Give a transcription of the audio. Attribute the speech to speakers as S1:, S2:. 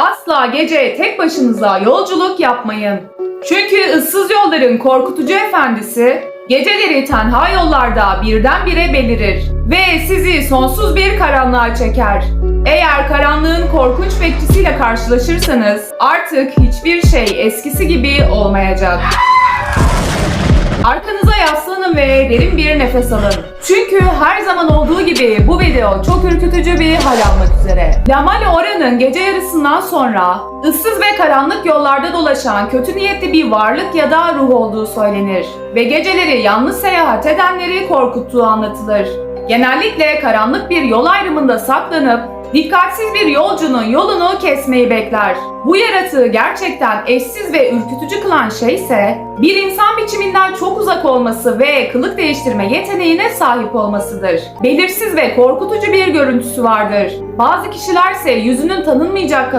S1: Asla gece tek başınıza yolculuk yapmayın. Çünkü ıssız yolların korkutucu efendisi geceleri tenha yollarda birdenbire belirir ve sizi sonsuz bir karanlığa çeker. Eğer karanlığın korkunç bekçisiyle karşılaşırsanız artık hiçbir şey eskisi gibi olmayacak. Arkanıza yaslanın ve derin bir nefes alın. Çünkü her zaman olduğu gibi bu video çok ürkütücü bir hal almak üzere. Lamale Ora'nın gece yarısından sonra ıssız ve karanlık yollarda dolaşan kötü niyetli bir varlık ya da ruh olduğu söylenir. Ve geceleri yalnız seyahat edenleri korkuttuğu anlatılır. Genellikle karanlık bir yol ayrımında saklanıp dikkatsiz bir yolcunun yolunu kesmeyi bekler. Bu yaratığı gerçekten eşsiz ve ürkütücü kılan şey ise bir insan biçiminden çok uzak olması ve kılık değiştirme yeteneğine sahip olmasıdır. Belirsiz ve korkutucu bir görüntüsü vardır. Bazı kişilerse yüzünün tanınmayacak